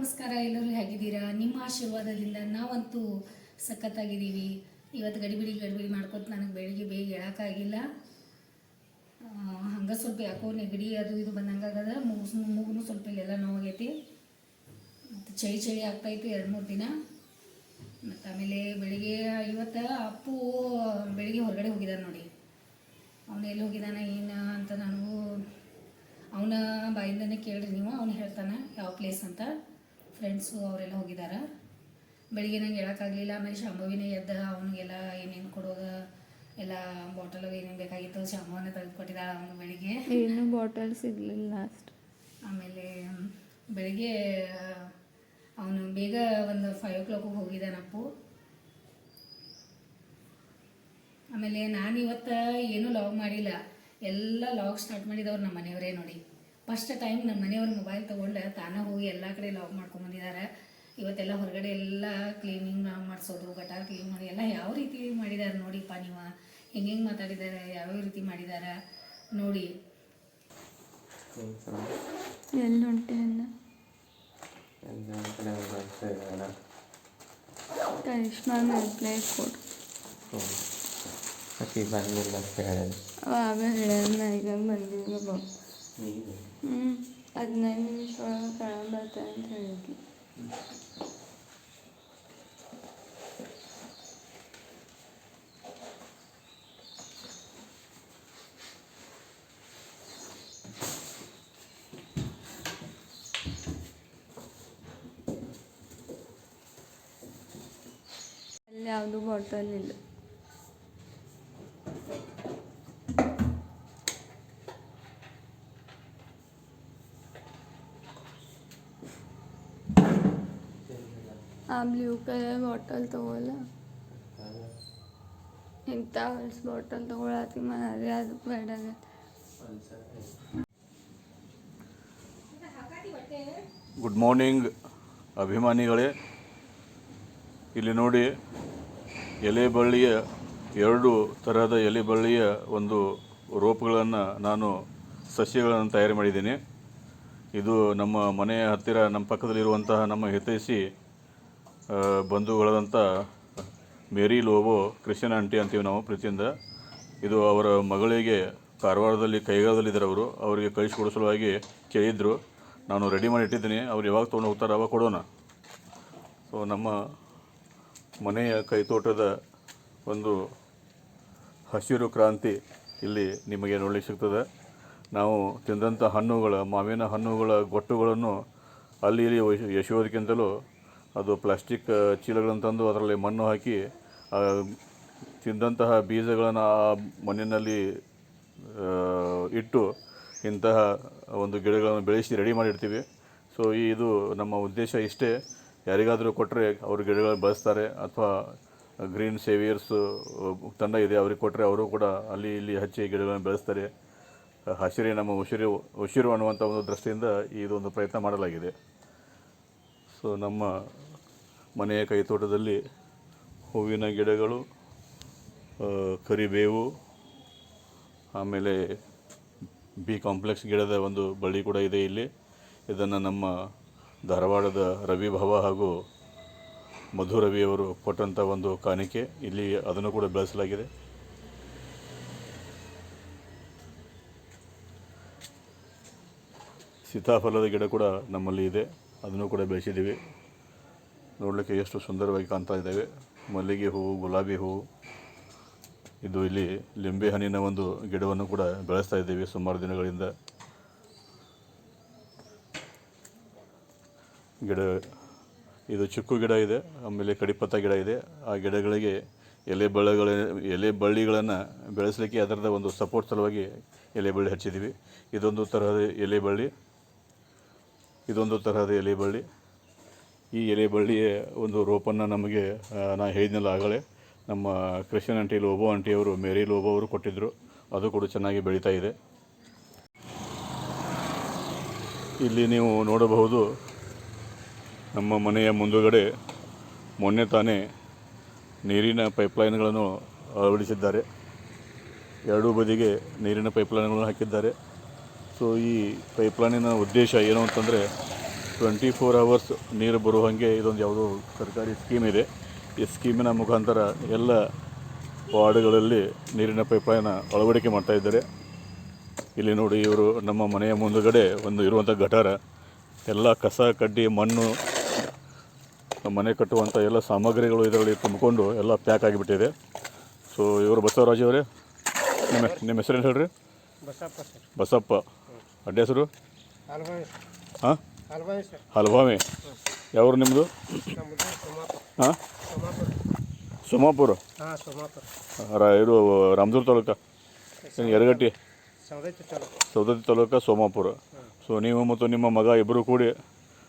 ನಮಸ್ಕಾರ ಎಲ್ಲರೂ ಹೇಗಿದ್ದೀರಾ? ನಿಮ್ಮ ಆಶೀರ್ವಾದದಿಂದ ನಾವಂತೂ ಸಖತ್ತಾಗಿದ್ದೀವಿ. ಇವತ್ತು ಗಡಿಬಿಡಿ ಗಡಿಬಿಡಿ ಮಾಡ್ಕೊತ ನನಗೆ ಬೆಳಿಗ್ಗೆ ಬೇಗ ಹೇಳೋಕ್ಕಾಗಿಲ್ಲ ಹಂಗೆ ಸ್ವಲ್ಪ ಯಾಕೋ ನೆಗಡಿ ಅದು ಇದು ಬಂದಂಗಾಗದ ಮೂಗು ಮೂಗುನು ಸ್ವಲ್ಪ ಇಲ್ಲೆಲ್ಲ ನೋವಾಗೈತಿ. ಮತ್ತು ಚಳಿ ಚಳಿ ಆಗ್ತಾಯಿತ್ತು ಎರಡು ಮೂರು ದಿನ. ಮತ್ತು ಆಮೇಲೆ ಬೆಳಿಗ್ಗೆ ಇವತ್ತು ಅಪ್ಪು ಬೆಳಿಗ್ಗೆ ಹೊರಗಡೆ ಹೋಗಿದ್ದಾನೆ ನೋಡಿ. ಅವನು ಎಲ್ಲಿ ಹೋಗಿದ್ದಾನೆ ಏನು ಅಂತ ನನಗೂ ಅವನ ಬಾಯಿಂದನೇ ಕೇಳಿರಿ ನೀವು. ಅವನು ಹೇಳ್ತಾನೆ, ಯಾವ ಪ್ಲೇಸ್ ಅಂತ. ಫ್ರೆಂಡ್ಸು ಅವರೆಲ್ಲ ಹೋಗಿದ್ದಾರೆ ಬೆಳಿಗ್ಗೆ ನಂಗೆ ಹೇಳೋಕ್ಕಾಗಲಿಲ್ಲ ಆಮೇಲೆ ಶಾಂಭವಿನೇ ಎದ್ದ ಅವನಿಗೆಲ್ಲ ಏನೇನು ಕೊಡೋದು ಎಲ್ಲ ಬಾಟಲ್ ಏನೇನು ಬೇಕಾಗಿತ್ತು ಶಾಂಭವನೇ ತೆಗೆದು ಕೊಟ್ಟಿದ್ದಾಳೆ ಅವನು ಬೆಳಿಗ್ಗೆ. ಏನು ಬಾಟಲ್ ಸಿಗಲಿಲ್ಲ ಲಾಸ್ಟ್ ಆಮೇಲೆ ಬೆಳಿಗ್ಗೆ ಅವನು ಬೇಗ ಒಂದು ಫೈವ್ ಓ ಕ್ಲಾಕಿಗೆ ಹೋಗಿದ್ದಾನಪ್ಪು ಆಮೇಲೆ ನಾನು ಇವತ್ತು ಏನೂ ಲಾಗ್ ಮಾಡಿಲ್ಲ. ಎಲ್ಲ ಲಾಗ್ ಸ್ಟಾರ್ಟ್ ಮಾಡಿದವ್ರು ನಮ್ಮ ಮನೆಯವರೇ ನೋಡಿ. ಫಸ್ಟ್ ಟೈಮ್ ನಮ್ಮ ಮನೆಯವ್ರ ಮೊಬೈಲ್ ತೊಗೊಂಡು ತಾನೇ ಹೋಗಿ ಎಲ್ಲ ಕಡೆ ಲಾಗ್ ಮಾಡ್ಕೊಂಬಂದಿದ್ದಾರೆ ಇವತ್ತೆಲ್ಲ ಹೊರಗಡೆ ಎಲ್ಲ ಕ್ಲೀನಿಂಗ್ ಮಾಡಿಸೋದು ಗಟಾರ್ ಕ್ಲೀನ್ ಮಾಡಿ ಎಲ್ಲ ಯಾವ ರೀತಿ ಮಾಡಿದ್ದಾರೆ ನೋಡಿಪ್ಪ ನೀವು. ಹೆಂಗೆ ಹೆಂಗೆ ಮಾತಾಡಿದ್ದಾರೆ ಯಾವ್ಯಾವ ರೀತಿ ಮಾಡಿದ್ದಾರೆ ನೋಡಿ. ಎಲ್ಲ ಹೊಂಟೆ ಅನ್ನ ಕರಿಷ್ಮಾ ರಿಪ್ಲೈ ಕೊಡು. ಬಂದಿಲ್ಲ ಅವ ಈಗ ಬಂದಿಲ್ಲ ಬಾ ಹ್ಞೂ ಹದಿನೈದು ನಿಮಿಷ ಒಳಗೆ ಕೆಳಗೆ ಬರ್ತಾನೆ ಅಂತ ಹೇಳಿದ್ಲು ಅಲ್ಲಿ ಯಾವುದು ಬಾಟಲ್ ಇಲ್ಲ ಆ ಬ್ಲೂ ಕಲರ್ ಬಾಟಲ್ ತಗೋಲ್ಲ ಇಂಥ ಹೊಲ್ಸ್ ಬಾಟಲ್ ತಗೊಳತಿ ಮನೆ ಅದು ಬೇಡ ಗುಡ್ ಮಾರ್ನಿಂಗ್ ಅಭಿಮಾನಿಗಳೇ. ಇಲ್ಲಿ ನೋಡಿ ಎಲೆ ಬಳ್ಳಿಯ ಎರಡು ತರಹದ ಎಲೆ ಬಳ್ಳಿಯ ಒಂದು ರೋಪ್ಗಳನ್ನು ನಾನು ಸಸ್ಯಗಳನ್ನು ತಯಾರು ಮಾಡಿದ್ದೀನಿ. ಇದು ನಮ್ಮ ಮನೆಯ ಹತ್ತಿರ, ನಮ್ಮ ಪಕ್ಕದಲ್ಲಿರುವಂತಹ ನಮ್ಮ ಹಿತೈಷಿ ಬಂಧುಗಳಾದಂಥ ಮೇರಿ ಲೋಬೋ ಕ್ರಿಶ್ಚಿಯನ್ ಆಂಟಿ ಅಂತೀವಿ ನಾವು ಪ್ರೀತಿಯಿಂದ. ಇದು ಅವರ ಮಗಳಿಗೆ ಕಾರವಾರದಲ್ಲಿ, ಕೈಗಾರದಲ್ಲಿದ್ದಾರೆ ಅವರು. ಅವರಿಗೆ ಕಳಿಸ್ಕೊಡೋ ಸಲುವಾಗಿ ಕೇಳಿದ್ರು. ನಾನು ರೆಡಿ ಮಾಡಿ ಇಟ್ಟಿದ್ದೀನಿ. ಅವ್ರು ಯಾವಾಗ ತೊಗೊಂಡು ಹೋಗ್ತಾರೆ ಅವಾಗ ಕೊಡೋಣ. ಸೊ ನಮ್ಮ ಮನೆಯ ಕೈತೋಟದ ಒಂದು ಹಸಿರು ಕ್ರಾಂತಿ ಇಲ್ಲಿ ನಿಮಗೆ ನೋಡಲಿಕ್ಕೆ ಸಿಗ್ತದೆ. ನಾವು ತಿಂದಂಥ ಹಣ್ಣುಗಳ, ಮಾವಿನ ಹಣ್ಣುಗಳ, ಗೊಟ್ಟುಗಳನ್ನು ಅಲ್ಲಿ ಇಲ್ಲಿ ಯಶೋದಕ್ಕಿಂತಲೂ ಅದು ಪ್ಲಾಸ್ಟಿಕ್ ಚೀಲಗಳನ್ನು ತಂದು ಅದರಲ್ಲಿ ಮಣ್ಣು ಹಾಕಿ ತಿಂದಂತಹ ಬೀಜಗಳನ್ನು ಆ ಮಣ್ಣಿನಲ್ಲಿ ಇಟ್ಟು ಇಂತಹ ಒಂದು ಗಿಡಗಳನ್ನು ಬೆಳೆಸಿ ರೆಡಿ ಮಾಡಿರ್ತೀವಿ. ಸೊ ಈ ಇದು ನಮ್ಮ ಉದ್ದೇಶ ಇಷ್ಟೇ. ಯಾರಿಗಾದರೂ ಕೊಟ್ಟರೆ ಅವರು ಗಿಡಗಳನ್ನು ಬೆಳೆಸ್ತಾರೆ, ಅಥವಾ ಗ್ರೀನ್ ಸೇವಿಯರ್ಸ್ ತಂಡ ಇದೆ, ಅವ್ರಿಗೆ ಕೊಟ್ಟರೆ ಅವರು ಕೂಡ ಅಲ್ಲಿ ಇಲ್ಲಿ ಹಚ್ಚಿ ಗಿಡಗಳನ್ನು ಬೆಳೆಸ್ತಾರೆ. ಹಸಿರೇ ನಮ್ಮ ಉಸಿರು ಉಸಿರು ಅನ್ನುವಂಥ ಒಂದು ದೃಷ್ಟಿಯಿಂದ ಇದೊಂದು ಪ್ರಯತ್ನ ಮಾಡಲಾಗಿದೆ. ಸೊ ನಮ್ಮ ಮನೆಯ ಕೈತೋಟದಲ್ಲಿ ಹೂವಿನ ಗಿಡಗಳು ಕರಿಬೇವು, ಆಮೇಲೆ ಬಿ ಕಾಂಪ್ಲೆಕ್ಸ್ ಗಿಡದ ಒಂದು ಬಳ್ಳಿ ಕೂಡ ಇದೆ ಇಲ್ಲಿ. ಇದನ್ನು ನಮ್ಮ ಧಾರವಾಡದ ರವಿ ಭವ ಹಾಗೂ ಮಧು ರವಿಯವರು ಕೊಟ್ಟಂಥ ಒಂದು ಕಾಣಿಕೆ. ಇಲ್ಲಿ ಅದನ್ನು ಕೂಡ ಬೆಳೆಸಲಾಗಿದೆ. ಸೀತಾಫಲದ ಗಿಡ ಕೂಡ ನಮ್ಮಲ್ಲಿ ಇದೆ. ಅದನ್ನು ಕೂಡ ಬೆಳೆಸಿದ್ದೀವಿ. ನೋಡಲಿಕ್ಕೆ ಎಷ್ಟು ಸುಂದರವಾಗಿ ಕಾಣ್ತಾ ಇದ್ದಾವೆ. ಮಲ್ಲಿಗೆ ಹೂವು ಗುಲಾಬಿ ಹೂವು ಇದು ಇಲ್ಲಿ ಲಿಂಬೆ ಹಣ್ಣಿನ ಒಂದು ಗಿಡವನ್ನು ಕೂಡ ಬೆಳೆಸ್ತಾ ಇದ್ದೀವಿ ಸುಮಾರು ದಿನಗಳಿಂದ. ಗಿಡ, ಇದು ಚಿಕ್ಕು ಗಿಡ ಇದೆ, ಆಮೇಲೆ ಕಡಿಪತ್ತ ಗಿಡ ಇದೆ. ಆ ಗಿಡಗಳಿಗೆ ಎಲೆ ಬಳ್ಳಿಗಳ ಎಲೆ ಬಳ್ಳಿಗಳನ್ನು ಬೆಳೆಸಲಿಕ್ಕೆ ಅದರದ ಒಂದು ಸಪೋರ್ಟ್ ಸಲುವಾಗಿ ಎಲೆ ಬಳ್ಳಿ ಹಚ್ಚಿದ್ದೀವಿ. ಇದೊಂದು ತರಹದ ಎಲೆ ಬಳ್ಳಿ. ಇದೊಂದು ತರಹದ ಎಲೆ ಬಳ್ಳಿ. ಈ ಎಲೆ ಬಳ್ಳಿಯ ಒಂದು ರೋಪನ್ನು ನಮಗೆ ನಾನು ಹೇಳಿದ್ನಲ್ಲ ಆಗಲೇ, ನಮ್ಮ ಕ್ರಿಶ್ಚಿಯನ್ ಆಂಟಿ ಲೋಬೋ ಆಂಟಿಯವರು ಮೇರಿ ಲೋಬೋ ಅವರು ಕೊಟ್ಟಿದ್ದರು ಅದು ಕೂಡ ಚೆನ್ನಾಗಿ ಬೆಳೀತಾ ಇದೆ. ಇಲ್ಲಿ ನೀವು ನೋಡಬಹುದು, ನಮ್ಮ ಮನೆಯ ಮುಂದುಗಡೆ ಮೊನ್ನೆ ತಾನೇ ನೀರಿನ ಪೈಪ್ಲೈನ್ಗಳನ್ನು ಅಳವಡಿಸಿದ್ದಾರೆ. ಎರಡೂ ಬದಿಗೆ ನೀರಿನ ಪೈಪ್ಲೈನ್ಗಳನ್ನು ಹಾಕಿದ್ದಾರೆ. ಸೊ ಈ ಪೈಪ್ಲೈನಿನ ಉದ್ದೇಶ ಏನು ಅಂತಂದರೆ ಟ್ವೆಂಟಿ ಫೋರ್ ಅವರ್ಸ್ ನೀರು ಬರುವ ಹಾಗೆ ಇದೊಂದು ಯಾವುದೋ ಸರ್ಕಾರಿ ಸ್ಕೀಮ್ ಇದೆ. ಈ ಸ್ಕೀಮಿನ ಮುಖಾಂತರ ಎಲ್ಲ ವಾರ್ಡ್ಗಳಲ್ಲಿ ನೀರಿನ ಪೈಪ್ಲೈನ್ ಅಳವಡಿಕೆ ಮಾಡ್ತಾ ಇದ್ದಾರೆ. ಇಲ್ಲಿ ನೋಡಿ ಇವರು ನಮ್ಮ ಮನೆಯ ಮುಂದುಗಡೆ ಒಂದು ಇರುವಂಥ ಗಟಾರ. ಎಲ್ಲ ಕಸ ಕಡ್ಡಿ ಮಣ್ಣು ನಮ್ಮ ಮನೆ ಕಟ್ಟುವಂಥ ಎಲ್ಲ ಸಾಮಗ್ರಿಗಳು ಇದರಲ್ಲಿ ತುಂಬಿಕೊಂಡು ಎಲ್ಲ ಪ್ಯಾಕ್ ಆಗಿಬಿಟ್ಟಿದೆ. ಸೊ ಇವರು ಬಸವರಾಜ್ ಅವರೇ? ನಿಮ್ಮ ನಿಮ್ಮ ಹೆಸರೇನು ಹೇಳ್ರಿ? ಬಸಪ್ಪ ಬಸಪ್ಪ. ಅಡ್ಡ ಹೆಸರು? ಹಾಂ? ಹಲ್ವಾಮಿ. ಯಾವ್ರು ನಿಮ್ಮದು ಹಾಂ? ಸೋಮಾಪುರ. ರ- ಇದು ರಾಮದುರ್ಗ ತಾಲೂಕ? ಯರಗಟ್ಟಿ ಸೌದತ್ತಿ ತಾಲೂಕಾ. ಸೋಮಾಪುರ. ಸೊ ನೀವು ಮತ್ತು ನಿಮ್ಮ ಮಗ ಇಬ್ಬರು ಕೂಡಿ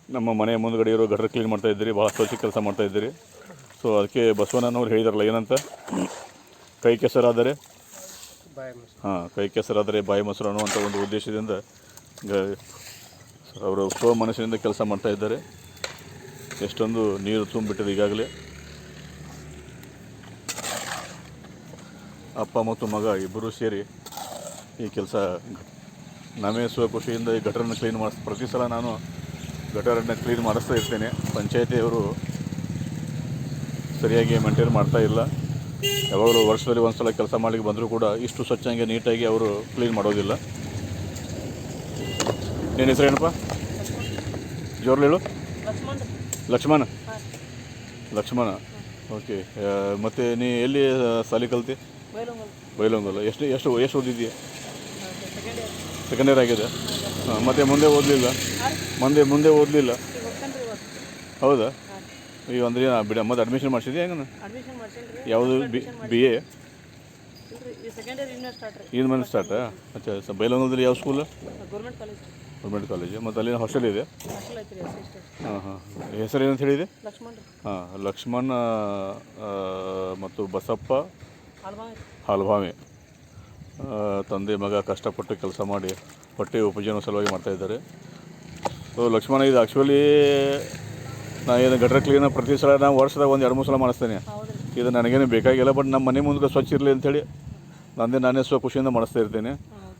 ನಮ್ಮ ಮನೆ ಮುಂದ್ಗಡೆ ಇರೋ ಗಟರ್ ಕ್ಲೀನ್ ಮಾಡ್ತಾ ಇದ್ದೀರಿ ಭಾಳ ಸ್ವಚ್ಛ ಕೆಲಸ ಮಾಡ್ತಾ ಇದ್ದೀರಿ. ಸೊ ಅದಕ್ಕೆ ಬಸವಣ್ಣನವ್ರು ಹೇಳಿದಾರಲ್ಲ ಏನಂತ? ಕೈ ಕೆಸರಾದರೆ ಹಾಂ, ಕೈ ಕೆಸರಾದರೆ ಬಾಯಿ ಮೊಸರು ಅನ್ನುವಂಥ ಒಂದು ಉದ್ದೇಶದಿಂದ ಅವರು ಸ್ವ ಮನಸ್ಸಿನಿಂದ ಕೆಲಸ ಮಾಡ್ತಾ ಇದ್ದಾರೆ. ಎಷ್ಟೊಂದು ನೀರು ತುಂಬಿಟ್ಟಿದೆ ಈಗಾಗಲೇ. ಅಪ್ಪ ಮತ್ತು ಮಗ ಇಬ್ಬರೂ ಸೇರಿ ಈ ಕೆಲಸ ನಾವೇ ಸ್ವ ಖುಷಿಯಿಂದ ಈ ಗಟರನ್ನು ಕ್ಲೀನ್ ಮಾಡಿಸ್ ಪ್ರತಿ ಸಲ ನಾನು ಗಟರನ್ನು ಕ್ಲೀನ್ ಮಾಡಿಸ್ತಾ ಇರ್ತೇನೆ. ಪಂಚಾಯತಿಯವರು ಸರಿಯಾಗಿ ಮೇಂಟೈನ್ ಮಾಡ್ತಾ ಇಲ್ಲ. ಯಾವಾಗಲೂ ವರ್ಷದಲ್ಲಿ ಒಂದು ಸಲ ಕೆಲಸ ಮಾಡಲಿಕ್ಕೆ ಬಂದರೂ ಕೂಡ ಇಷ್ಟು ಸ್ವಚ್ಛಂಗೆ ನೀಟಾಗಿ ಅವರು ಕ್ಲೀನ್ ಮಾಡೋದಿಲ್ಲ. ನಿನ್ನ ಹೆಸರು ಏನಪ್ಪ? ಜೋರ್ಲು ಹೇಳು. ಲಕ್ಷ್ಮಣ. ಲಕ್ಷ್ಮಣ? ಓಕೆ. ಮತ್ತು ನೀ ಎಲ್ಲಿ ಸಾಲಿ ಕಲ್ತಿ? ಬೈಲೊಂಗಲ್ಲ ಎಷ್ಟು ಎಷ್ಟು ಎಷ್ಟು ಓದಿದ್ದೀಯ ಸೆಕೆಂಡ್ ಇಯರ್ ಆಗಿದೆ. ಹಾಂ ಮತ್ತು ಮುಂದೆ ಓದಲಿಲ್ಲ? ಮುಂದೆ ಮುಂದೆ ಓದಲಿಲ್ಲ? ಹೌದಾ? ಈಗ ಅಂದ್ರೆ ಬಿಡ ಮತ್ತೆ ಅಡ್ಮಿಷನ್ ಮಾಡಿಸಿದೆ ಹೆಂಗ ಅಡ್ಮಿಷನ್ ಮಾಡ್ಸೇನ್ರಿ. ಯಾವುದು ಬಿ ಬಿ ಎ ಏನು ಮನೆ ಸ್ಟಾರ್ಟಾ ಅಚ್ಚಾ ಸ ಬೈಲೊಂಗಲದಲ್ಲಿ ಯಾವ school government college government college ಮತ್ತು ಅಲ್ಲಿ ಹಾಸ್ಟೆಲ್ ಇದೆ? ಹಾಂ ಹಾಂ. ಹೆಸರು ಏನಂತ ಹೇಳಿದೆ? ಲಕ್ಷ್ಮಣ್ ಹಾಂ ಲಕ್ಷ್ಮಣ್ ಮತ್ತು ಬಸಪ್ಪ. ಹಾಲ್ಭಾಮಿ ತಂದೆ ಮಗ ಕಷ್ಟಪಟ್ಟು ಕೆಲಸ ಮಾಡಿ ಹೊಟ್ಟೆ ಉಪಜೀವನ ಸಲುವಾಗಿ ಮಾಡ್ತಾ ಇದ್ದಾರೆ. ಸೊ ಲಕ್ಷ್ಮಣ ಇದು ಆ್ಯಕ್ಚುಲಿ ನಾ ಏನು ಗಟ್ರ ಕ್ಲೀನ್ ಪ್ರತಿ ಸಲ ನಾನು ವರ್ಷದಾಗ ಒಂದು ಎರಡು ಮೂರು ಸಲ ಮಾಡಿಸ್ತೇನೆ. ಇದು ನನಗೇನು ಬೇಕಾಗಿಲ್ಲ ಬಟ್ ನಮ್ಮ ಮನೆ ಮುಂದೆ ಸ್ವಚ್ಛ ಇರಲಿ ಅಂಥೇಳಿ ನಂದೇ ನಾನೇ ಸ್ವಲ್ಪ ಖುಷಿಯಿಂದ ಮಾಡಿಸ್ತಾ ಇರ್ತೀನಿ.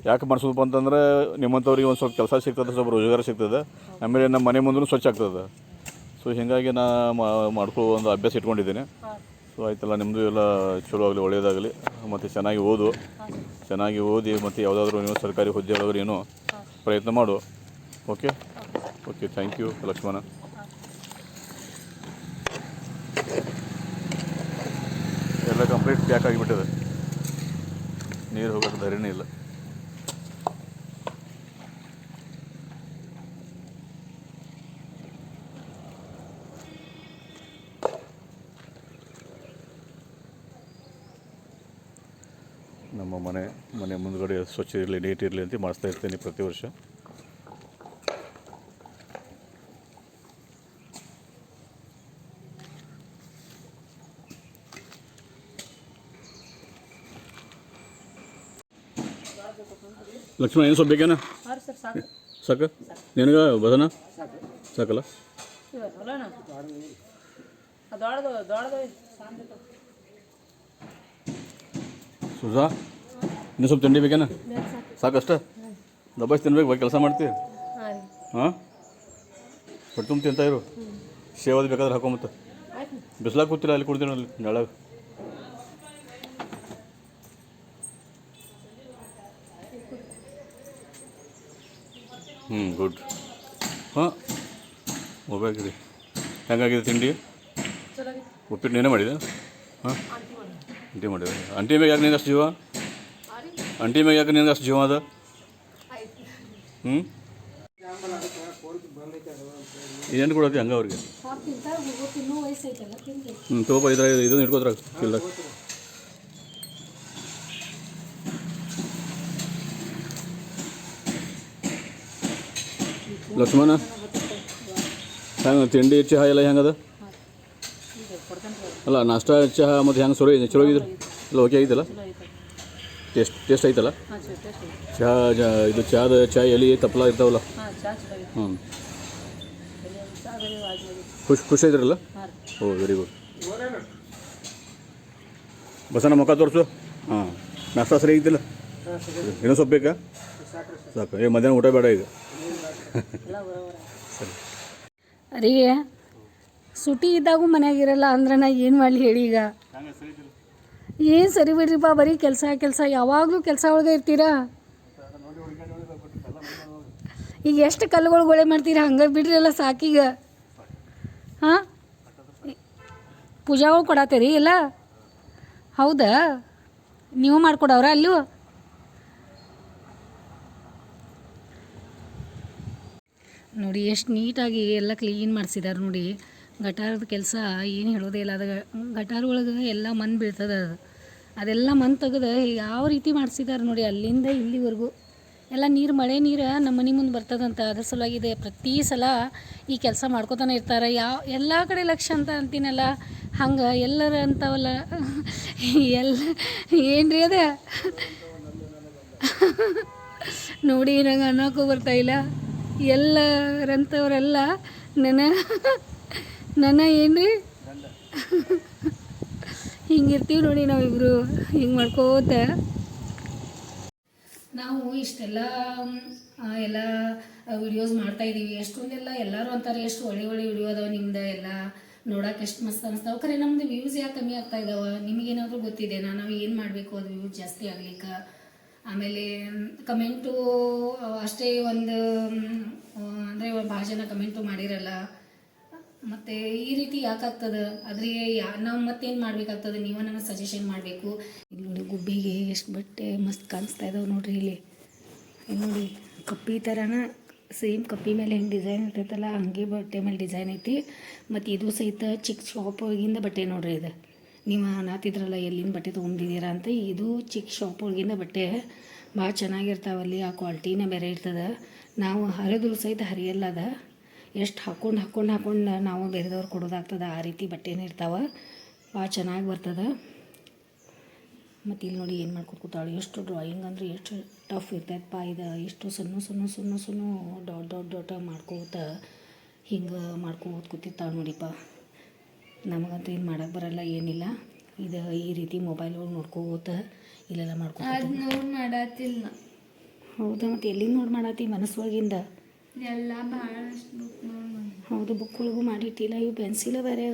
ಯಾಕೆ ಮಾಡಿಸೋದಪ್ಪ ಅಂತಂದ್ರೆ ನಿಮ್ಮಂಥವ್ರಿಗೆ ಒಂದು ಸ್ವಲ್ಪ ಕೆಲಸ ಸಿಗ್ತದೆ, ಸ್ವಲ್ಪ ರೋಜಗಾರ ಸಿಗ್ತದೆ. ಆಮೇಲೆ ನಮ್ಮ ಮನೆ ಮುಂದೂ ಸ್ವಚ್ಛ ಆಗ್ತದೆ. ಸೊ ಹೀಗಾಗಿ ನಾ ಮಾಡ್ಕೊಳ್ಳೋ ಒಂದು ಅಭ್ಯಾಸ ಇಟ್ಕೊಂಡಿದ್ದೀನಿ. ಸೊ ಆಯ್ತಲ್ಲ ನಿಮ್ಮದು ಎಲ್ಲ ಚಲೋ ಆಗಲಿ ಒಳ್ಳೆಯದಾಗಲಿ ಮತ್ತು ಚೆನ್ನಾಗಿ ಓದು. ಚೆನ್ನಾಗಿ ಓದಿ, ಮತ್ತು ಯಾವುದಾದ್ರೂ ನೀವು ಸರ್ಕಾರಿ ಹುದ್ದೆ ಒಳಗಡೆ ಏನೋ ಪ್ರಯತ್ನ ಮಾಡು. Okay okay thank you Lakshmana. ಎಲ್ಲ ಕಂಪ್ಲೀಟ್ ಪ್ಯಾಕ್ ಆಗಿಬಿಟ್ಟಿದೆ. ನೀರು ಹೋಗೋಕೆ ಧೈರ್ಯನೇ ಇಲ್ಲ. ನಮ್ಮ ಮನೆ ಮನೆ ಮುಂದುಗಡೆ ಸ್ವಚ್ಛ ಇರಲಿ, ನೀಟ್ ಇರಲಿ ಅಂತ ಮಾಡಿಸ್ತಾ ಇರ್ತೀನಿ ಪ್ರತಿ ವರ್ಷ. ಲಕ್ಷ್ಮಣ ಏನು ಸ್ವಲ್ಪ ಬೇಕೇನ? ಸಾಕು. ನಿನಗೆ ಬದನ? ಸಾಕಲ್ಲ? ಸುಜಾ ಇನ್ನು ಸ್ವಲ್ಪ ತಿಂಡಿ ಬೇಕೇನ? ಸಾಕಷ್ಟ? ದಬ್ಬಾಸ್ ತಿನ್ಬೇಕು ಬಾ ಕೆಲಸ ಮಾಡ್ತೀವಿ ಹಾಂ ಹೊಟ್ಟು ತುಂಬ ತಿಂತಾ ಇರು. ಸೇವಾದ ಬೇಕಾದ್ರೆ ಹಾಕೊಂಬತ್ತ ಬಿಸ್ಲಾಗ ಕೂತಿಲ್ಲ ಅಲ್ಲಿ ಕುಡ್ತೀನಿ ಅಲ್ಲಿ ನೆಳಗ ಹ್ಞೂ ಗುಡ್ ಹಾಂ ಮೊಬೈಲ್ ರೀ ಹೆಂಗಾಗಿದೆ ತಿಂಡಿ? ಉಪ್ಪಿಟ್ಟು ನೀನೇ ಮಾಡಿದೆ ಹಾಂ? ಅಂಟಿ ಮಾಡಿದೆ ಅಂಟಿ ಮ್ಯಾಗ ಯಾಕೆ ನಿಂಗೆ ಅಷ್ಟು ಜೀವ? ಅಂಟಿ ಮ್ಯಾಗ ಯಾಕೆ ನಿಂಗೆ ಅಷ್ಟು ಜೀವ ಅದ? ಹ್ಞೂ ಏನು ಕೊಡತ್ತಿ ಹಂಗೆ ಅವ್ರಿಗೆ? ಹ್ಞೂ ತಗೋಪ ಇದ್ರಾಗ ಇದನ್ನು ಇಟ್ಕೋದ್ರಾಗ ಇಲ್ದಾಗ ಲಕ್ಷ್ಮಣ? ಹೆಂಗೆ, ತಿಂಡಿ ಚಹಾ ಎಲ್ಲ ಹೆಂಗದ? ಅಲ್ಲ, ನಾಷ್ಟಾ, ಚಹಾ ಮತ್ತು ಹೆಂಗೆ ಸುರು ಚಲೋ ಇದ್ರಿ ಇಲ್ಲ ಓಕೆ ಐತಲ್ಲ ಟೇಸ್ಟ್ ಟೇಸ್ಟ್ ಐತಲ್ಲ? ಚಹಾ ಇದು ಚಹಾದ, ಚಹಾ ಎಲೆ ತಪ್ಪಲ ಇರ್ತಾವಲ್ಲ? ಹ್ಞೂ ಖುಷಿ ಖುಷಿ ಇದ್ರಲ್ಲ? ಓ ವೆರಿ ಗುಡ್ ಬಸನ ಮುಖ ತೋರಿಸು. ಹಾಂ. ನಾಷ್ಟ ಸರಿ ಆಗಿದ್ದಿಲ್ಲ ಇನ್ನೂ ಸ್ವಲ್ಪ ಬೇಕಾ? ಸಾಕು. ಏ, ಮಧ್ಯಾಹ್ನ ಊಟ ಬೇಡ ಈಗ. ಸರಿ. ರೀ ಸುಟಿ ಇದ್ದಾಗೂ ಮನ್ಯಾಗ ಇರಲ್ಲ ಅಂದ್ರೆ ನಾ ಏನು ಮಾಡಲಿ ಹೇಳಿ ಈಗ? ಏನು ಸರಿ ಬಿಡ್ರಿಪ್ಪ ಬರೀ ಕೆಲಸ ಕೆಲಸ ಯಾವಾಗಲೂ ಕೆಲಸ ಒಳಗೆ ಇರ್ತೀರಾ? ಈಗ ಎಷ್ಟು ಕಲ್ಲುಗಳು ಗೊಳೆ ಮಾಡ್ತೀರಾ? ಹಂಗೆ ಬಿಡ್ರಿ ಎಲ್ಲ ಸಾಕೀಗ. ಹಾಂ? ಪೂಜಾಗಳು ಕೊಡತ್ತೀರಿ ಇಲ್ಲ ಹೌದಾ? ನೀವು ಮಾಡ್ಕೊಡವ್ರ ಅಲ್ಲೂ? ನೋಡಿ, ಎಷ್ಟು ನೀಟಾಗಿ ಎಲ್ಲ ಕ್ಲೀನ್ ಮಾಡಿಸಿದಾರೆ ನೋಡಿ. ಗಟಾರದ ಕೆಲಸ ಏನು ಹೇಳೋದೇ ಇಲ್ಲ. ಅದು ಗಟಾರ ಒಳಗೆ ಎಲ್ಲ ಮಣ್ಣು ಬೀಳ್ತದೆ ಅದು. ಅದೆಲ್ಲ ಮಣ್ಣು ತೆಗೆದು ಯಾವ ರೀತಿ ಮಾಡಿಸಿದಾರೆ ನೋಡಿ, ಅಲ್ಲಿಂದ ಇಲ್ಲಿವರೆಗೂ. ಎಲ್ಲ ನೀರು ಮಳೆ ನೀರು ನಮ್ಮ ಮನೆ ಮುಂದೆ ಬರ್ತದಂತ. ಅದ್ರ ಸಲುವಾಗಿ ಇದೆ ಪ್ರತಿ ಸಲ ಈ ಕೆಲಸ ಮಾಡ್ಕೊತಾನೆ ಇರ್ತಾರೆ. ಯಾವ ಎಲ್ಲ ಕಡೆ ಲಕ್ಷ್ಯ ಅಂತ ಅಂತೀನಲ್ಲ, ಹಂಗೆ ಎಲ್ಲರ ಅಂತಾವಲ್ಲ. ಎಲ್ಲ ಏನು ರೀ ಅದ? ನೋಡಿ, ನಂಗೆ ಅನ್ನೋಕ್ಕೂ ಬರ್ತಾಯಿಲ್ಲ ಎಲ್ಲರಂಥವರೆಲ್ಲ ನನ್ನ ನನ್ನ ಏನು ಹಿಂಗಿರ್ತೀವಿ ನೋಡಿ ನಾವಿಬ್ರು, ಹಿಂಗೆ ಮಾಡ್ಕೋತ. ನಾವು ಇಷ್ಟೆಲ್ಲ ಎಲ್ಲ ವಿಡಿಯೋಸ್ ಮಾಡ್ತಾ ಇದ್ದೀವಿ ಎಷ್ಟೊಂದೆಲ್ಲ ಎಲ್ಲರೂ ಅಂತಾರೆ, ಎಷ್ಟು ಒಳ್ಳೆ ಒಳ್ಳೆ ವಿಡಿಯೋ ಅದಾವ ನಿಮ್ದು, ಎಲ್ಲ ನೋಡಕ್ಕೆ ಎಷ್ಟು ಮಸ್ತ್ ಅನಿಸ್ತಾವ. ಖರೆ, ನಮ್ದು ವ್ಯೂಸ್ ಯಾಕೆ ಕಮ್ಮಿ ಆಗ್ತಾ ಇದಾವ? ನಿಮಗೇನಾದರೂ ಗೊತ್ತಿದೆ ನಾವು ಏನು ಮಾಡಬೇಕು? ಅದು ವ್ಯೂಸ್ ಜಾಸ್ತಿ ಆಗ್ಲಿಕ್ಕೆ? ಆಮೇಲೆ ಕಮೆಂಟು, ಅಷ್ಟೇ ಒಂದು ಅಂದರೆ ಭಾಳ ಜನ ಕಮೆಂಟು ಮಾಡಿರಲ್ಲ. ಮತ್ತು ಈ ರೀತಿ ಯಾಕಾಗ್ತದೆ? ಆದರೆ ಯಾ, ನಾವು ಮತ್ತೇನು ಮಾಡಬೇಕಾಗ್ತದೆ? ನೀವು ನನಗೆ ಸಜೆಷನ್ ಮಾಡಬೇಕು? ಇಲ್ಲಿ ನೋಡಿ ಗುಬ್ಬಿಗೆ ಎಷ್ಟು ಬಟ್ಟೆ ಮಸ್ತ್ ಕಾಣಿಸ್ತಾ ಇದಾವೆ ನೋಡ್ರಿ ಇಲ್ಲಿ. ನೋಡಿ, ಕಪ್ಪಿ ಥರನ ಸೇಮ್ ಕಪ್ಪಿ ಮೇಲೆ ಹೆಂಗೆ ಡಿಸೈನ್ ಇರ್ತೈತಲ್ಲ, ಹಂಗೆ ಬಟ್ಟೆ ಮೇಲೆ ಡಿಸೈನ್ ಐತಿ. ಮತ್ತು ಇದು ಸಹಿತ ಚಿಕ್ಕ ಶಾಪಿಂದ ಬಟ್ಟೆ ನೋಡ್ರಿ ಇದು. ನೀವು ಅನ್ನತ್ತಿದ್ರಲ್ಲ ಎಲ್ಲಿಂದ ಬಟ್ಟೆ ತೊಗೊಂಡಿದ್ದೀರಾ ಅಂತ, ಇದು ಚಿಕ್ಕ ಶಾಪ್ ಒಳಗಿನ ಬಟ್ಟೆ. ಭಾಳ ಚೆನ್ನಾಗಿರ್ತಾವಲ್ಲಿ, ಆ ಕ್ವಾಲಿಟಿನೇ ಬೇರೆ ಇರ್ತದೆ. ನಾವು ಹರಿದ್ರು ಸಹಿತ ಹರಿಯಲ್ಲದ ಎಷ್ಟು ಹಾಕ್ಕೊಂಡು ಹಾಕ್ಕೊಂಡು ಹಾಕ್ಕೊಂಡು ನಾವು ಬೇರೆದವ್ರು ಕೊಡೋದಾಗ್ತದೆ, ಆ ರೀತಿ ಬಟ್ಟೆನೇ ಇರ್ತಾವೆ. ಭಾಳ ಚೆನ್ನಾಗಿ ಬರ್ತದೆ. ಮತ್ತು ಇಲ್ಲಿ ನೋಡಿ ಏನು ಮಾಡ್ಕೊತ ಕೂತಾಳೆ. ಎಷ್ಟು ಡ್ರಾಯಿಂಗ್ ಅಂದರೆ ಎಷ್ಟು ಟಫ್ ಇರ್ತೈತಪ್ಪ ಇದು. ಎಷ್ಟು ಸಣ್ಣ ಸಣ್ಣ ಸಣ್ಣ ಸಣ್ಣ ಡಾಟ್ ಡಾಟ್ ಡಾಟ್ ಮಾಡ್ಕೋತ ಹಿಂಗೆ ಮಾಡ್ಕೋತ ಕೂತಿರ್ತಾಳೆ ನೋಡಿಪ್ಪ. ನಮಗಂತೂ ಏನು ಮಾಡೋಕ್ಕೆ ಬರಲ್ಲ ಏನಿಲ್ಲ. ಇದು ಈ ರೀತಿ ಮೊಬೈಲ್ ಒಳಗೆ ನೋಡ್ಕೋತ ಇಲ್ಲೆಲ್ಲ ಮಾಡ್ಕೋ ಅದು ನೋಡಿ ಮಾಡತ್ತಿಲ್ಲ ಹೌದಾ ಮತ್ತು ಎಲ್ಲಿಂದ ನೋಡಿ ಮಾಡತ್ತಿ ಮನಸ್ಸೊಳಗಿಂದ? ಎಲ್ಲ ಭಾಳಷ್ಟು ಬುಕ್ ನೋಡಿ ಹೌದು ಬುಕ್ಗಳಿಗೂ ಮಾಡಿಟ್ಟಿಲ್ಲ ಇವು ಪೆನ್ಸಿಲ್ ಬೇರೆ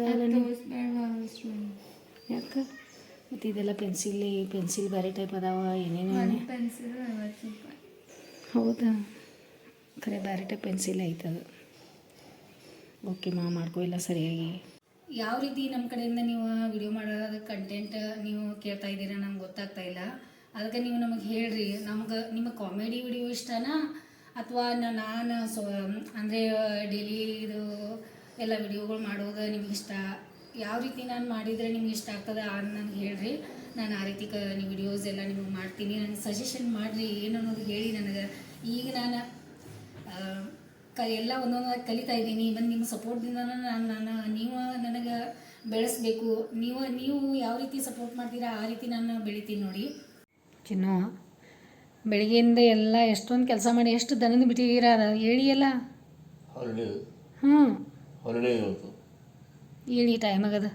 ಯಾಕೆ? ಮತ್ತು ಇದೆಲ್ಲ ಪೆನ್ಸಿಲ್ ಪೆನ್ಸಿಲ್ ಬೇರೆ ಟೈಪ್ ಅದಾವ ಏನೇನು ಪೆನ್ಸಿಲ್ ಹೌದಾ? ಖರೆ ಬೇರೆ ಟೈಪ್ ಪೆನ್ಸಿಲ್ ಐತದು. ಓಕೆ ಮಾ ಮಾಡ್ಕೋ ಇಲ್ಲ ಸರಿಯಾಗಿ. ಯಾವ ರೀತಿ ನಮ್ಮ ಕಡೆಯಿಂದ ನೀವು ವಿಡಿಯೋ ಮಾಡೋದ ಕಂಟೆಂಟ್ ನೀವು ಕೇಳ್ತಾ ಇದ್ದೀರಾ ನಮ್ಗೆ ಗೊತ್ತಾಗ್ತಾ ಇಲ್ಲ. ಅದಕ್ಕೆ ನೀವು ನಮಗೆ ಹೇಳ್ರಿ. ನಮ್ಗೆ, ನಿಮ್ಮ ಕಾಮಿಡಿ ವಿಡಿಯೋ ಇಷ್ಟನಾ? ಅಥವಾ ನಾನು ಸೊ ಅಂದರೆ ಡೈಲಿ ಇದು ಎಲ್ಲ ವಿಡಿಯೋಗಳು ಮಾಡೋದು ನಿಮ್ಗೆ ಇಷ್ಟ? ಯಾವ ರೀತಿ ನಾನು ಮಾಡಿದರೆ ನಿಮ್ಗೆ ಇಷ್ಟ ಆಗ್ತದೆ ಅದು ನನಗೆ ಹೇಳ್ರಿ. ನಾನು ಆ ರೀತಿ ಕ ವಿಡಿಯೋಸ್ ಎಲ್ಲ ನಿಮಗೆ ಮಾಡ್ತೀನಿ. ನನಗೆ ಸಜೆಷನ್ ಮಾಡಿರಿ. ಏನು ಅನ್ನೋದು ಹೇಳಿ ನನಗೆ. ಈಗ ನಾನು ಕ ಎಲ್ಲ ಒಂದೊಂದಾಗಿ ಕಲಿತಾ ಇದ್ದೀನಿ. ಇವನ್ ನಿಮ್ಮ ಸಪೋರ್ಟ್ದಿಂದ ನಾನು ನಾನು ನೀವು ನನಗೆ ಬೆಳೆಸಬೇಕು. ನೀವು ನೀವು ಯಾವ ರೀತಿ ಸಪೋರ್ಟ್ ಮಾಡ್ತೀರಾ ಆ ರೀತಿ ನಾನು ಬೆಳಿತೀನಿ ನೋಡಿ. ಚಿನ್ನು ಬೆಳಿಗ್ಗೆಯಿಂದ ಎಲ್ಲ ಎಷ್ಟೊಂದು ಕೆಲಸ ಮಾಡಿ ಎಷ್ಟು ದನದ ಬಿಟ್ಟಿದ್ದೀರಾ? ಅದು ಹೇಳಿ ಎಲ್ಲ. ಹ್ಞೂ ಹೇಳಿ ಟೈಮ್ ಆಗದ.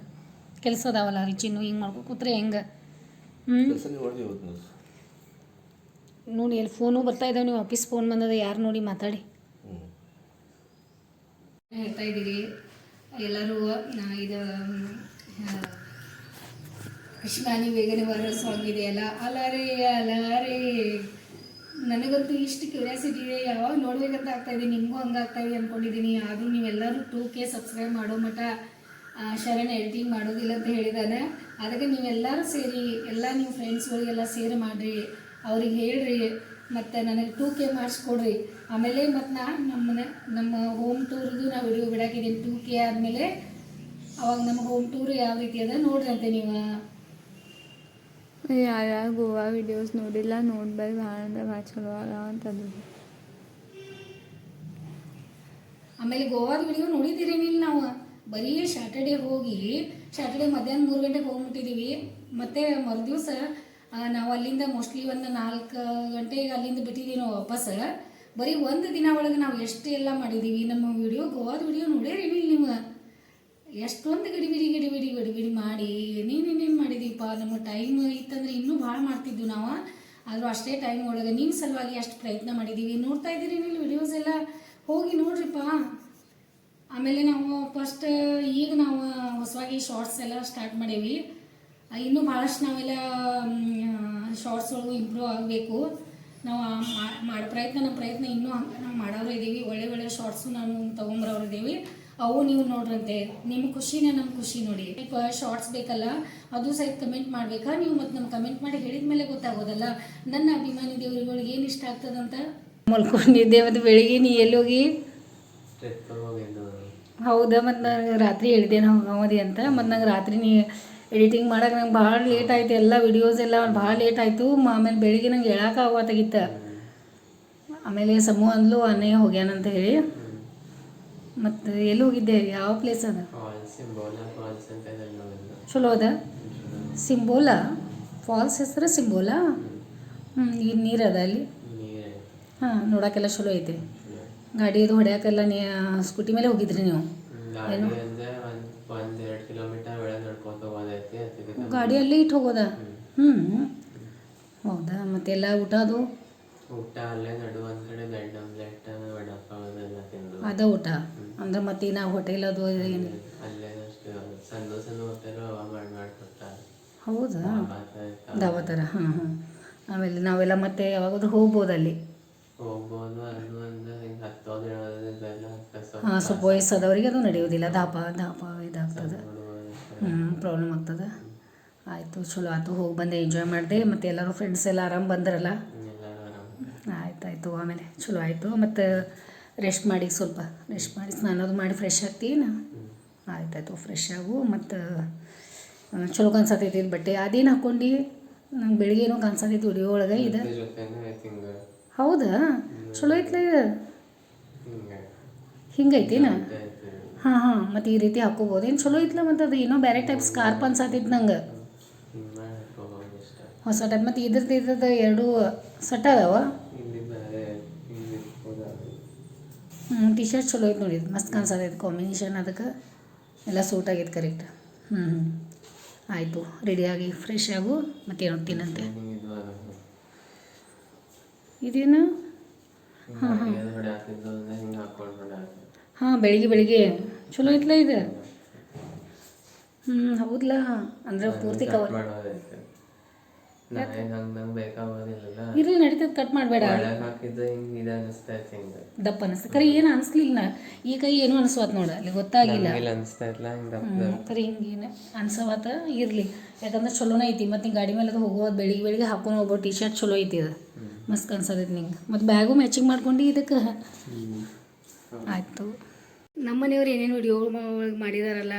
ಕೆಲಸ ಅದಾವಲ್ಲ ರೀ ಚಿನ್ನು ಹಿಂಗೆ ಮಾಡ್ಕೊ ಕೂತ್ರೆ ಹೆಂಗೆ? ಹ್ಞೂ ನೋಡಿ ಎಲ್ಲಿ ಫೋನು ಬರ್ತಾ ಇದ್ದಾವೆ ನೀವು ಆಫೀಸ್ ಫೋನ್ ಬಂದದ ಯಾರು ನೋಡಿ ಮಾತಾಡಿ. ಹೇಳ್ತಾ ಇದ್ದೀರಿ ಎಲ್ಲರೂ ಇದು ಕೃಷ್ಣಾನಿ ಬೇಗನೆ ಬರೋ ಸಾಂಗ್ ಇದೆಯಲ್ಲ? ಅಲಾರೆ ಅಲಾರೆ. ನನಗಂತೂ ಇಷ್ಟು ಕ್ಯೂರಿಯಾಸಿಟಿ ಇದೆ. ಯಾವಾಗ ನೋಡ್ಬೇಕಂತ ಆಗ್ತಾ ಇದೆ. ನಿಮಗೂ ಹಂಗೆ ಆಗ್ತಾ ಇದೆ ಅಂದ್ಕೊಂಡಿದ್ದೀನಿ ಆದರೂ ನೀವೆಲ್ಲರೂ ಟೂ ಕೆ ಸಬ್ಸ್ಕ್ರೈಬ್ ಮಾಡೋ ಶರಣ ಶರಣ್ ಎಡಿಟಿಂಗ್ ಮಾಡೋದಿಲ್ಲ ಅಂತ ಹೇಳಿದ್ದಾನೆ ಅದಕ್ಕೆ ನೀವೆಲ್ಲರೂ ಸೇರಿ, ಎಲ್ಲ ನಿಮ್ಮ ಫ್ರೆಂಡ್ಸ್ಗಳಿಗೆಲ್ಲ ಸೇರ್ ಮಾಡಿರಿ. ಅವ್ರಿಗೆ ಹೇಳ್ರಿ. ಮತ್ತು ನನಗೆ ಟೂ ಕೆ ಮಾಡಿಸ್ಕೊಡ್ರಿ ಆಮೇಲೆ ಮತ್ತು ನಾ ನಮ್ಮನೆ ನಮ್ಮ ಹೋಮ್ ಟೂರ್ದು ನಾವು ವಿಡಿಯೋ ಬಿಡಾಕಿದ್ದೀನಿ ಟೂ ಕೆ ಆದಮೇಲೆ ಅವಾಗ ನಮ್ಮ ಹೋಮ್ ಟೂರ್ ಯಾವ ರೀತಿ ಅದ ನೋಡ್ರಂತೆ ನೀವು. ಯಾರ್ಯಾರು ಗೋವಾ ವಿಡಿಯೋಸ್ ನೋಡಿಲ್ಲ ನೋಡ್ಬೇಕು ಭಾಳ ಅಂದ್ರೆ ಭಾಳ ಚಲೋ ಅದ ಅಂತಂದ್ರು. ಆಮೇಲೆ ಗೋವಾದ ವಿಡಿಯೋ ನೋಡಿದ್ದೀರೇನಿಲ್ಲ ನಾವು. ಬರೀ ಸ್ಯಾಟರ್ಡೇ ಹೋಗಿ ಸ್ಯಾಟರ್ಡೇ ಮಧ್ಯಾಹ್ನ ಮೂರು ಗಂಟೆಗೆ ಹೋಗ್ಬಿಟ್ಟಿದ್ದೀವಿ ಮತ್ತು ಮರುದಿವ್ಸ ನಾವು ಅಲ್ಲಿಂದ ಮೋಸ್ಟ್ಲಿ ಒಂದು ನಾಲ್ಕು ಗಂಟೆಗೆ ಅಲ್ಲಿಂದ ಬಿಟ್ಟಿದ್ದೀವಿ ನಾವು ವಾಪಸ್. ಬರೀ ಒಂದು ದಿನ ಒಳಗೆ ನಾವು ಎಷ್ಟು ಎಲ್ಲ ಮಾಡಿದ್ದೀವಿ ನಮ್ಮ ವಿಡಿಯೋ ಗೋವಾದ ವಿಡಿಯೋ ನೋಡೇರಿ ನೀವು ಎಷ್ಟೊಂದು ಗಡಿಬಿಡಿ ಗಡಿಬಿಡಿ ಗಡಿಬಿಡಿ ಮಾಡಿ ನೀನೇನೇನು ಮಾಡಿದೀವಿಪ್ಪ ನಮ್ಮ ಟೈಮ್ ಇತ್ತಂದ್ರೆ ಇನ್ನೂ ಭಾಳ ಮಾಡ್ತಿದ್ವಿ ನಾವು. ಆದರೂ ಅಷ್ಟೇ ಟೈಮ್ ಒಳಗೆ ನಿಮ್ಮ ಸಲುವಾಗಿ ಅಷ್ಟು ಪ್ರಯತ್ನ ಮಾಡಿದ್ದೀವಿ ನೋಡ್ತಾ ಇದ್ದೀರಿ ನೀವು ವಿಡಿಯೋಸ್ ಎಲ್ಲ. ಹೋಗಿ ನೋಡ್ರಿಪ್ಪ. ಆಮೇಲೆ ನಾವು ಫಸ್ಟ್ ಈಗ ನಾವು ಹೊಸವಾಗಿ ಶಾರ್ಟ್ಸ್ ಎಲ್ಲ ಸ್ಟಾರ್ಟ್ ಮಾಡೇವಿ. ಇನ್ನೂ ಭಾಳಷ್ಟು ನಾವೆಲ್ಲ ಶಾರ್ಟ್ಸ್ ಒಳಗೂ ಇಂಪ್ರೂವ್ ಆಗಬೇಕು. ನಾವು ಮಾಡೋ ಪ್ರಯತ್ನ ನಮ್ಮ ಪ್ರಯತ್ನ ಇನ್ನೂ ಹಂಗೆ ನಾವು ಮಾಡೋರು ಇದ್ದೀವಿ ಒಳ್ಳೆ ಒಳ್ಳೆ ಶಾರ್ಟ್ಸು ನಾನು ತೊಗೊಂಬರೋರು ಇದ್ದೀವಿ ಅವು ನೀವು ನೋಡ್ರಂತೆ. ನಿಮ್ಮ ಖುಷಿನೇ ನಮ್ಮ ಖುಷಿ ನೋಡಿ. ಶಾರ್ಟ್ಸ್ ಬೇಕಲ್ಲ ಅದು ಸಹಿತ ಕಮೆಂಟ್ ಮಾಡಬೇಕಾ? ನೀವು ಮತ್ತೆ ನಮ್ಮ ಕಮೆಂಟ್ ಮಾಡಿ ಹೇಳಿದ ಮೇಲೆ ಗೊತ್ತಾಗೋದಲ್ಲ. ನನ್ನ ಅಭಿಮಾನಿ ದೇವರುಗಳಿಗೆ ಏನು ಇಷ್ಟ ಆಗ್ತದಂತ? ಮಲ್ಕೊಂಡಿದ್ದೆ ಮತ್ತು ಬೆಳಿಗ್ಗೆ ನೀ ಎಲ್ಲಿ ಹೋಗಿ? ಹೌದಾ ಮತ್ತು ನಾನು ರಾತ್ರಿ ಹೇಳಿದೆ ನಾವು ಹೋಗೋದಿ ಅಂತ. ಮತ್ತು ನಂಗೆ ರಾತ್ರಿ ನೀ ಎಡಿಟಿಂಗ್ ಮಾಡಕ್ಕೆ ನಂಗೆ ಭಾಳ ಲೇಟ್ ಆಯ್ತು ಎಲ್ಲ ವಿಡಿಯೋಸ್ ಎಲ್ಲ ಭಾಳ ಲೇಟ್ ಆಯಿತು. ಆಮೇಲೆ ಬೆಳಿಗ್ಗೆ ನಂಗೆ ಹೇಳಕ್ಕೆ ಆಗೋತ್ತಾಗಿತ್ತ ಆಮೇಲೆ ಸಮೂಹ ಅಂದ್ಲು ಅಣ್ಣಯ್ಯ ಹೋಗ್ಯಾನಂತ ಹೇಳಿ. ಮತ್ತು ಎಲ್ಲಿ ಹೋಗಿದ್ದೆ? ಯಾವ ಪ್ಲೇಸ್ ಅದ? ಚಲೋ ಅದ? ಸಿಂಬೋಲಾ ಫಾಲ್ಸ್ ಹೆಸರು ಸಿಂಬೋಲಾ ಹ್ಞೂ ಈಗ ನೀರು ಅದ ಅಲ್ಲಿ? ಹಾಂ ನೋಡೋಕ್ಕೆಲ್ಲ ಚಲೋ ಐತೆ. ಗಾಡಿ ಇದು ಹೊಡ್ಯಾಕೆಲ್ಲ ನೀ ಸ್ಕೂಟಿ ಮೇಲೆ ಹೋಗಿದ್ರಿ ನೀವು? ಏನು ಒಂದೆರಡು ಕಿಲೋಮೀಟರ್ ಒಳಗೆ ನಡ್ಕೊತ ಹೋಗೋದೈತಿ ಅದಕ್ಕೆ ಗಾಡಿಯಲ್ಲಿ ಇಟ್ಟು ಹೋಗೋದಾ? ಹ್ಞೂ ಹೌದಾ? ಮತ್ತೆಲ್ಲ ಊಟ ಅದು? ಊಟ ಅಲ್ಲೇ ನಡು ಒಂದ್ ಕಡೆ ಬೆಡ್ ಆಮ್ಲೆಟ್ ವಡಾಪಾವ್ ಅದೆಲ್ಲ ತಿಂದು. ಅದ ಊಟ? ಅಂದ್ರೆ ಮತ್ತೆ ನಾವು ಹೋಟೆಲ್ ಅದು ಏನು? ಅಲ್ಲೇ ಅಷ್ಟು. ಸಣ್ಣ ಸಣ್ಣ ಹೋಟೆಲು ಮಾಡಿ ಮಾಡ್ಕೊಡ್ತಾರೆ ಹೌದಾ? ದಾವಾ ಥರ ಹಾಂ ಹಾಂ ಆಮೇಲೆ ನಾವೆಲ್ಲ ಮತ್ತೆ ಯಾವಾಗಾದ್ರೂ ಹೋಗ್ಬೋದು ಅಲ್ಲಿ? ಹೋಗ್ಬೋದು. ಅದು ಅಂದ್ರೆ ಹಿಂಗೆ ಹತ್ತೋದು ಹಾಂ ಸ್ವಲ್ಪ ವಯಸ್ಸಾದವರಿಗೆ ಅದು ನಡೆಯೋದಿಲ್ಲ ದಾಪ ದಾಪ ಇದಾಗ್ತದೆ. ಪ್ರಾಬ್ಲಮ್ ಆಗ್ತದೆ. ಆಯಿತು ಚಲೋ ಆಯ್ತು ಹೋಗಿ ಬಂದೆ ಎಂಜಾಯ್ ಮಾಡಿದೆ. ಮತ್ತು ಎಲ್ಲರೂ ಫ್ರೆಂಡ್ಸ್ ಎಲ್ಲ ಆರಾಮ್ ಬಂದ್ರಲ್ಲ? ಆಯ್ತು ಆಯಿತು ಆಮೇಲೆ ಚಲೋ ಆಯಿತು. ಮತ್ತು ರೆಸ್ಟ್ ಮಾಡಿ ಸ್ವಲ್ಪ ರೆಸ್ಟ್ ಮಾಡಿ ಸ್ನಾನದು ಮಾಡಿ ಫ್ರೆಶ್ ಆಗ್ತೀನ ಆಯ್ತಾಯ್ತು ಫ್ರೆಶ್ ಆಗು. ಮತ್ತು ಚಲೋ ಕಾಣಿಸತೈತಿ ಇದು ಬಟ್ಟೆ. ಅದೇನು ಹಾಕ್ಕೊಂಡು ನಂಗೆ ಬೆಳಿಗ್ಗೆ ಏನೋ ಕಾಣಿಸತೈತಿ ಉಡಿ ಒಳಗೆ ಇದು. ಹೌದಾ? ಚಲೋ ಐತ್ಲ. ಹಿಂಗೈತಿ ನಾ ಹಿಂಗೈತಿನ ಹಾಂ ಹಾಂ, ಮತ್ತು ಈ ರೀತಿ ಹಾಕೋಬೋದು. ಏನು ಚಲೋ ಇತ್ತಲ್ಲ ಮತ್ತು ಅದು? ಏನೋ ಬೇರೆ ಟೈಪ್ ಸ್ಕಾರ್ಪ್ ಅನ್ಸತ್ತಿತ್ತು ನಂಗೆ. ಹೊಸ ಟೈಪ್ ಮತ್ತು ಇದ್ರದ್ದು ಇದ್ರದ್ದು ಎರಡು ಸೆಟ್ ಅದಾವ. ಹ್ಞೂ ಟಿ ಶರ್ಟ್ ಚಲೋ ಐತೆ ನೋಡಿ ಮಸ್ತ್ ಕಾಣಿಸತೈತೆ ಕಾಂಬಿನೇಷನ್ ಅದಕ್ಕೆ. ಎಲ್ಲ ಸೂಟ್ ಆಗೈತೆ ಕರೆಕ್ಟ್ ಹ್ಞೂ ಹ್ಞೂ ಆಯಿತು ರೆಡಿಯಾಗಿ ಫ್ರೆಶ್ ಆಗು, ಮತ್ತೇನು ತಿನ್ನಂತೆ ಇದೇನು? ಹಾಂ ಅದು ಹಿಂಗೆ ಹಾಂ ಬೆಳಿಗ್ಗೆ ಬೆಳಿಗ್ಗೆ. ಚಲೋ ಐತ್ಲ ಇದು? ಹ್ಞೂ ಹೌದಲ್ಲ ಅಂದ್ರೆ ಪೂರ್ತಿ ಕವರ್ ಇರ್ಲಿ ಹಂಗೆ ನಡೀತದೆ ಕಟ್ ಮಾಡಬೇಡ. ಹಿಂಗೆ ಅನಿಸ್ತೈತೆ ಹಿಂಗೆ. ದಪ್ಪ ಅನಿಸ್ತು ಕರೆ ಏನು ಅನಿಸ್ಲಿಲ್ಲ ನಾ ಈ ಕೈ ಏನು ಅನಿಸ್ವಾತ್ ನೋಡ ಅಲ್ಲಿ ಗೊತ್ತಾಗಿಲ್ಲ. ಹಿಂಗೆ ಕರೆ ಹಿಂಗೇನು ಅನ್ಸವಾತ ಇರಲಿ. ಯಾಕಂದ್ರೆ ಚಲೋನೇ ಐತಿ. ಮತ್ತು ನಿಂಗೆ ಗಾಡಿ ಮೇಲೆ ಅದು ಹೋಗೋದು ಬೆಳಿಗ್ಗೆ ಬೆಳಿಗ್ಗೆ ಹಾಕೊಂಡು ಹೋಗ್ಬೋದು ಟಿ ಶರ್ಟ್ ಚಲೋ ಐತಿ ಅದು. ಮಸ್ತ್ ಕಾಣಿಸತೈತಿ ನಿಂಗೆ. ಮತ್ತು ಬ್ಯಾಗು ಮ್ಯಾಚಿಂಗ್ ಮಾಡ್ಕೊಂಡು ಇದಕ್ಕೆ. ಆಯಿತು. ನಮ್ಮ ಮನೆಯವ್ರು ಏನೇನು ವಿಡಿಯೋ ಒಳಗೆ ಮಾಡಿದಾರಲ್ಲ,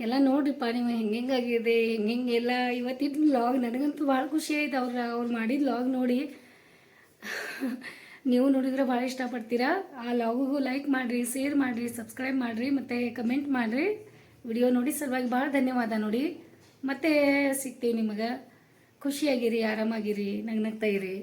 ಎಲ್ಲ ನೋಡ್ರಿಪ್ಪ ನೀವು ಹೆಂಗೆ ಆಗಿದೆ, ಹೆಂಗೆ ಎಲ್ಲ. ಇವತ್ತಿನ ಲಾಗ್ ನನಗಂತೂ ಭಾಳ ಖುಷಿ ಆಯ್ತು ಅವ್ರು ಅವ್ರು ಮಾಡಿದ ಲಾಗ್ ನೋಡಿ. ನೀವು ನೋಡಿದ್ರೆ ಭಾಳ ಇಷ್ಟಪಡ್ತೀರಾ. ಆ ಲಾಗಿಗೂ ಲೈಕ್ ಮಾಡಿರಿ ಶೇರ್ ಮಾಡಿರಿ ಸಬ್ಸ್ಕ್ರೈಬ್ ಮಾಡಿರಿ, ಮತ್ತು ಕಮೆಂಟ್ ಮಾಡಿರಿ. ವಿಡಿಯೋ ನೋಡಿ ಸಲುವಾಗಿ ಭಾಳ ಧನ್ಯವಾದ ನೋಡಿ. ಮತ್ತೆ ಸಿಗ್ತೀವಿ ನಿಮಗೆ. ಖುಷಿಯಾಗಿರಿ, ಆರಾಮಾಗಿರಿ, ನಗ್ನಗ್ತಾ ಇರಿ.